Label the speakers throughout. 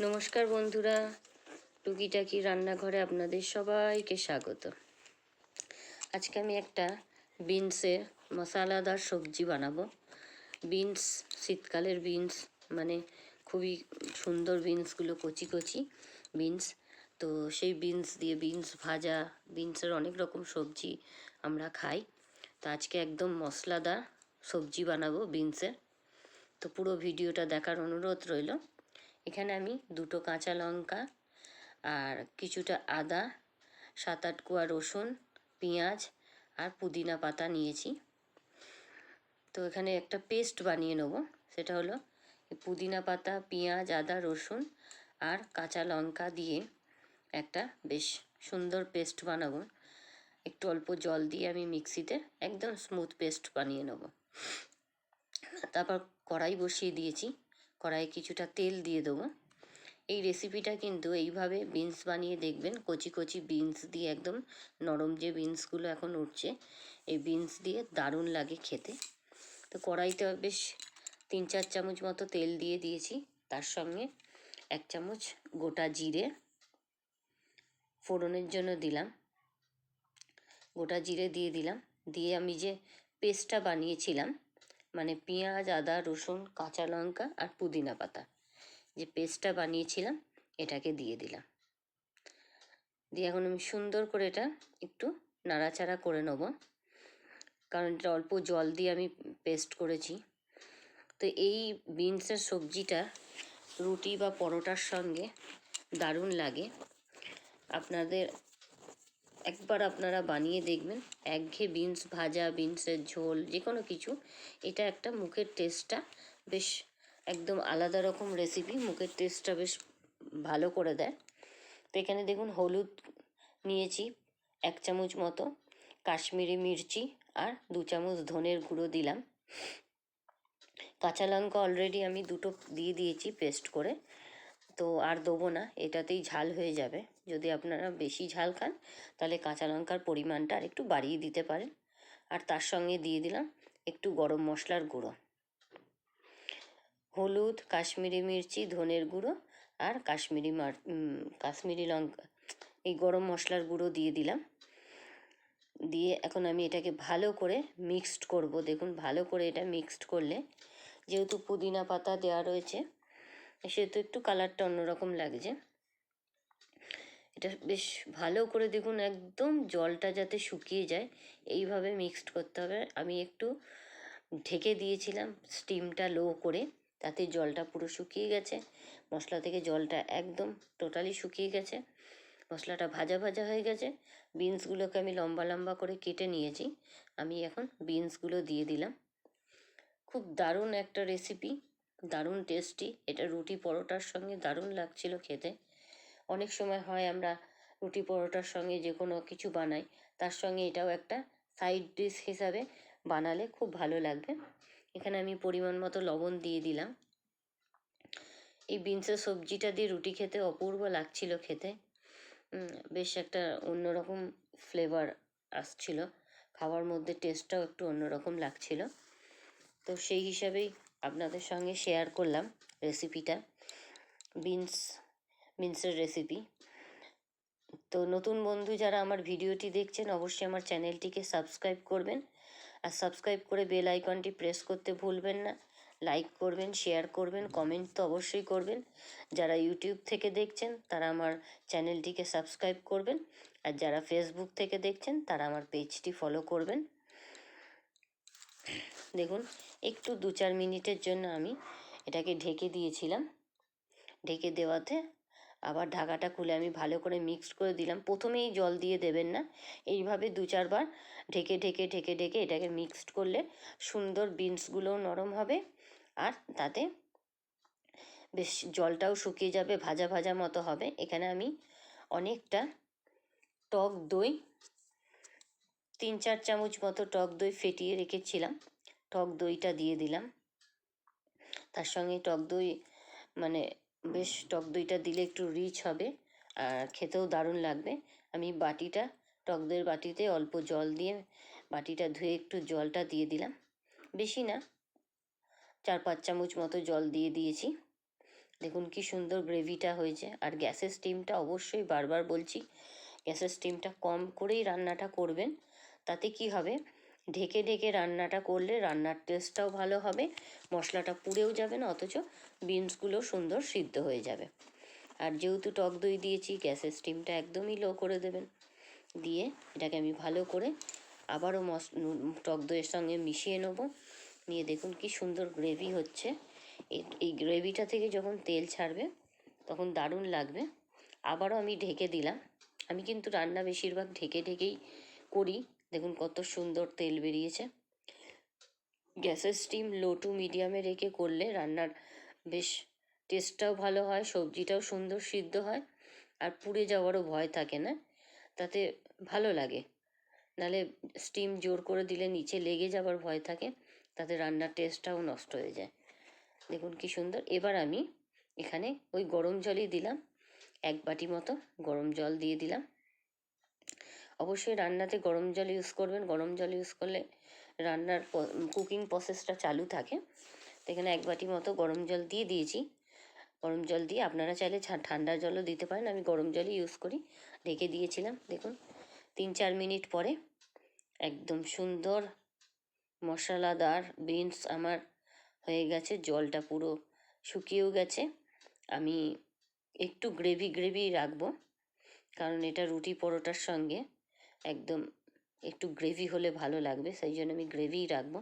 Speaker 1: নমস্কার বন্ধুরা, টুকিটাকি রান্নাঘরে আপনাদের সবাইকে স্বাগত। আজকে আমি একটা বিনসের মশলাদার সবজি বানাবো। বিনস, শীতকালের বিনস মানে খুবই সুন্দর বিনসগুলো কচি কচি বিনস। তো সেই বিনস দিয়ে বিনস ভাজা, বিনসের অনেক রকম সবজি আমরা খাই। তো আজকে একদম মশলাদার সবজি বানাবো বিনসের। তো পুরো ভিডিওটা দেখার অনুরোধ রইল। এখানে আমি দুটো কাঁচা লঙ্কা আর কিছুটা আদা সাত আট কোয়া রসুন, পেঁয়াজ আর পুদিনা পাতা নিয়েছি। তো এখানে একটা পেস্ট বানিয়ে নেব, সেটা হলো পুদিনা পাতা, পেঁয়াজ, আদা, রসুন আর কাঁচা লঙ্কা দিয়ে একটা বেশ সুন্দর পেস্ট বানাবো। একটু অল্প জল দিয়ে আমি মিক্সিতে একদম স্মুথ পেস্ট বানিয়ে নেব। তারপর কড়াই বসিয়ে দিয়েছি। কড়াইয়ে কিছুটা তেল দিয়ে দেবো। এই রেসিপিটা কিন্তু এইভাবে বিনস বানিয়ে দেখবেন, কচি কচি বিনস দিয়ে একদম নরম যে বিনসগুলো এখন উঠছে, এই বিনস দিয়ে দারুণ লাগে খেতে। তো কড়াইতে বেশ তিন চার চামচ মতো তেল দিয়ে দিয়েছি, তার সঙ্গে এক চামচ গোটা জিরে ফোড়নের জন্য দিলাম। গোটা জিরে দিয়ে দিলাম, দিয়ে আমি যে পেস্টটা বানিয়েছিলাম মানে পেঁয়াজ, আদা, রসুন, কাঁচা লঙ্কা আর পুদিনা পাতা। যে পেস্টটা বানিয়েছিলাম, এটাকে দিয়ে দিলাম। দিয়ে এখন আমি সুন্দর করে এটা একটু নাড়াচাড়া করে নেব। কারণ এটা অল্প জল দিয়ে আমি পেস্ট করেছি। তো এই বিনসের সবজিটা রুটি বা পরোটার সঙ্গে দারুণ লাগে। আপনাদের একবার আপনারা বানিয়ে দেখবেন। একঘেয়ে বিনস ভাজা বিনসের ঝোল যে কোনো কিছু। এটা একটা মুখের টেস্টটা বেশ একদম আলাদা রকম রেসিপি মুখের টেস্টটা বেশ ভালো করে দেয়। তো এখানে দেখুন, হলুদ নিয়েছি এক চামচ মতো, কাশ্মীরি মির্চি আর দু চামচ ধনের গুঁড়ো দিলাম। কাঁচা লঙ্কা অলরেডি আমি দুটো দিয়ে দিয়েছি পেস্ট করে। তো আর দেবো না, এটাতেই ঝাল হয়ে যাবে। যদি আপনারা বেশি ঝাল খান, তাহলে কাঁচা লঙ্কার পরিমাণটা আর একটু বাড়িয়ে দিতে পারেন। আর তার সঙ্গে দিয়ে দিলাম একটু গরম মশলার গুঁড়ো। হলুদ, কাশ্মীরি মির্চি, ধনের গুঁড়ো আর কাশ্মীরি মার কাশ্মীরি লঙ্কা, এই গরম মশলার গুঁড়ো দিয়ে দিলাম। দিয়ে এখন আমি এটাকে ভালো করে মিক্সড করব। দেখুন, ভালো করে এটা মিক্সড করলে যেহেতু পুদিনা পাতা দেওয়া রয়েছে সেহেতু একটু কালারটা অন্যরকম লাগছে। এটা বেশ ভালো করে দেখুন, একদম জলটা যাতে শুকিয়ে যায়, এইভাবে মিক্সড করতে হবে। আমি একটু ঢেকে দিয়েছিলাম স্টিমটা লো করে, তাতে জলটা পুরো শুকিয়ে গেছে। মশলা থেকে জলটা একদম টোটালি শুকিয়ে গেছে। মশলাটা ভাজা ভাজা হয়ে গেছে। বিনসগুলোকে আমি লম্বা লম্বা করে কেটে নিয়েছি। আমি এখন বিনসগুলো দিয়ে দিলাম। খুব দারুণ একটা রেসিপি দারুণ টেস্টি এটা রুটি পরোটার সঙ্গে দারুণ লাগছিল খেতে। অনেক সময় হয় আমরা রুটি পরোটার সঙ্গে যে কোনো কিছু বানাই, তার সঙ্গে এটাও একটা সাইড ডিশ হিসাবে বানালে খুব ভালো লাগবে। এখানে আমি পরিমাণ মতো লবণ দিয়ে দিলাম। এই বিনসের সবজিটা দিয়ে রুটি খেতে অপূর্ব লাগছিল খেতে। বেশ একটা অন্যরকম ফ্লেভার আসছিল। খাওয়ার মধ্যে টেস্টটাও একটু অন্যরকম লাগছিল। তো সেই হিসাবেই আপনাদের সঙ্গে শেয়ার করলাম রেসিপিটা বিনস বিনসের রেসিপি তো নতুন বন্ধু যারা আমার ভিডিওটি দেখছেন, অবশ্যই আমার চ্যানেলটিকে সাবস্ক্রাইব করবেন। আর সাবস্ক্রাইব করে বেল আইকনটি প্রেস করতে ভুলবেন না। লাইক করবেন শেয়ার করবেন কমেন্ট তো অবশ্যই করবেন। যারা ইউটিউব থেকে দেখছেন, তারা আমার চ্যানেলটিকে সাবস্ক্রাইব করবেন। আর যারা ফেসবুক থেকে দেখছেন, তারা আমার পেজটি ফলো করবেন। দেখুন, একটু দু চার মিনিটের জন্য আমি এটাকে ঢেকে দিয়েছিলাম। ঢেকে দেওয়াতে আবার ঢাকাটা খুলে আমি ভালো করে মিক্সড করে দিলাম। প্রথমেই জল দিয়ে দেবেন না। এইভাবে দু চারবার ঢেকে ঢেকে ঢেকে ঢেকে এটাকে মিক্সড করলে সুন্দর বিনসগুলোও নরম হবে আর তাতে বেশ জলটাও শুকিয়ে যাবে, ভাজা ভাজা মতো হবে। এখানে আমি অনেকটা টক দই তিন চার চামচ মতো টক দই ফেটিয়ে রেখেছিলাম। টক দইটা দিয়ে দিলাম। তার সঙ্গে টক দই মানে বেশ টক দইটা দিলে একটু রিচ হবে আর খেতেও দারুণ লাগবে। আমি বাটিটা, টক দইয়ের বাটিতে অল্প জল দিয়ে বাটিটা ধুয়ে একটু জলটা দিয়ে দিলাম। বেশি না, চার পাঁচ চামচ মতো জল দিয়ে দিয়েছি। দেখুন কি সুন্দর গ্রেভিটা হয়েছে। আর গ্যাসের স্টিমটা অবশ্যই বারবার বলছি, গ্যাসের স্টিমটা কম করেই রান্নাটা করবেন, তাতে কি হবে? ঢেকে ঢেকে রান্নাটা করলে রান্নার টেস্টটাও ভালো হবে, মশলাটা পুড়েও যাবে না, অথচ বিনসগুলো সুন্দর সিদ্ধ হয়ে যাবে। আর যেহেতু টক দই দিয়েছি, গ্যাসের স্টিমটা একদমই লো করে দেবেন। দিয়ে এটাকে আমি ভালো করে আবারও মশ টক দইয়ের সঙ্গে মিশিয়ে নেব। নিয়ে দেখুন কি সুন্দর গ্রেভি হচ্ছে। এই- গ্রেভিটা থেকে যখন তেল ছাড়বে, তখন দারুণ লাগবে। আবারও আমি ঢেকে দিলাম। আমি কিন্তু রান্না বেশিরভাগ ঢেকে ঢেকেই করি। দেখুন কত সুন্দর তেল বেরিয়েছে। গ্যাসের স্টিম লো টু মিডিয়ামে রেখে করলে রান্নার বেশ টেস্টটাও ভালো হয়, সবজিটাও সুন্দর সিদ্ধ হয় আর পুড়ে যাওয়ারও ভয় থাকে না, তাতে ভালো লাগে। নালে স্টিম জোর করে দিলে নিচে লেগে যাবার ভয় থাকে, তাতে রান্নার টেস্টটাও নষ্ট হয়ে যায়। দেখুন কি সুন্দর, এবার আমি এখানে ওই গরম জলই দিলাম, এক বাটি মতো গরম জল দিয়ে দিলাম। অবশ্যই রান্নাতে গরম জল ইউজ করবেন। গরম জল ইউজ করলে রান্নার কুকিং প্রসেসটা চালু থাকে। তো এখানে এক বাটি মতো গরম জল দিয়ে দিয়েছি। গরম জল দিয়ে আপনারা চাইলে ঠান্ডা জলও দিতে পারেন। আমি গরম জলই ইউজ করি। ঢেকে দিয়েছিলাম, দেখুন। তিন চার মিনিট পরে একদম সুন্দর মশলাদার বিনস আমার হয়ে গেছে। জলটা পুরো শুকিয়েও গেছে। আমি একটু গ্রেভি গ্রেভি রাখব। কারণ এটা রুটি পরোটার সঙ্গে। একদম একটু গ্রেভি হলে ভালো লাগবে, সেই জন্য আমি গ্রেভিই রাখব।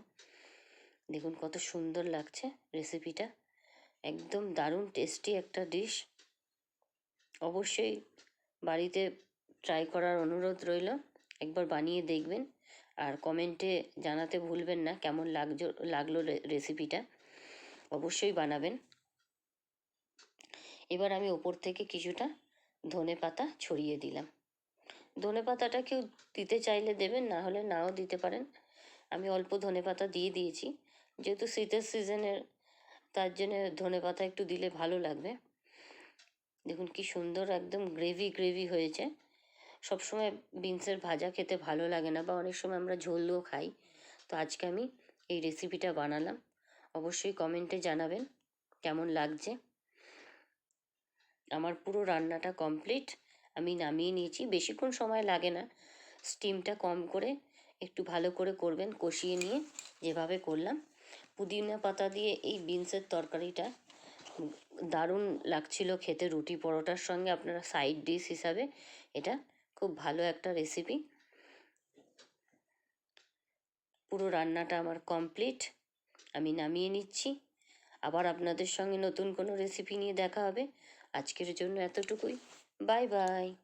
Speaker 1: দেখুন কত সুন্দর লাগছে রেসিপিটা একদম দারুণ টেস্টি একটা ডিশ অবশ্যই বাড়িতে ট্রাই করার অনুরোধ রইল, একবার বানিয়ে দেখবেন। আর কমেন্টে জানাতে ভুলবেন না কেমন লাগছো লাগল রেসিপিটা অবশ্যই বানাবেন। এবার আমি ওপর থেকে কিছুটা ধনে পাতা ছড়িয়ে দিলাম। ধনে পাতাটা কেউ দিতে চাইলে দেবেন, না হলে নাও দিতে পারেন। আমি অল্প ধনে পাতা দিয়ে দিয়েছি। যেহেতু শীতের সিজনের তার জন্য ধনে পাতা একটু দিলে ভালো লাগবে। দেখুন কি সুন্দর একদম গ্রেভি গ্রেভি হয়েছে। সবসময় বিনসের ভাজা খেতে ভালো লাগে না বা অনেক সময় আমরা ঝোলও খাই। তো আজকে আমি এই রেসিপিটা বানালাম। অবশ্যই কমেন্টে জানাবেন কেমন লাগছে। আমার পুরো রান্নাটা কমপ্লিট। আমি নামিয়ে নিয়েছি। বেশিক্ষণ সময় লাগে না। স্টিমটা কম করে একটু ভালো করে করবেন, কষিয়ে নিয়ে যেভাবে করলাম। পুদিনা পাতা দিয়ে এই বিনসের তরকারিটা দারুণ লাগছিল খেতে। রুটি পরোটার সঙ্গে আপনারা সাইড ডিশ হিসাবে এটা খুব ভালো একটা রেসিপি পুরো রান্নাটা আমার কমপ্লিট আমি নামিয়ে নিচ্ছি। আবার আপনাদের সঙ্গে নতুন কোনো রেসিপি নিয়ে দেখা হবে। আজকের জন্য এতটুকুই। Bye bye.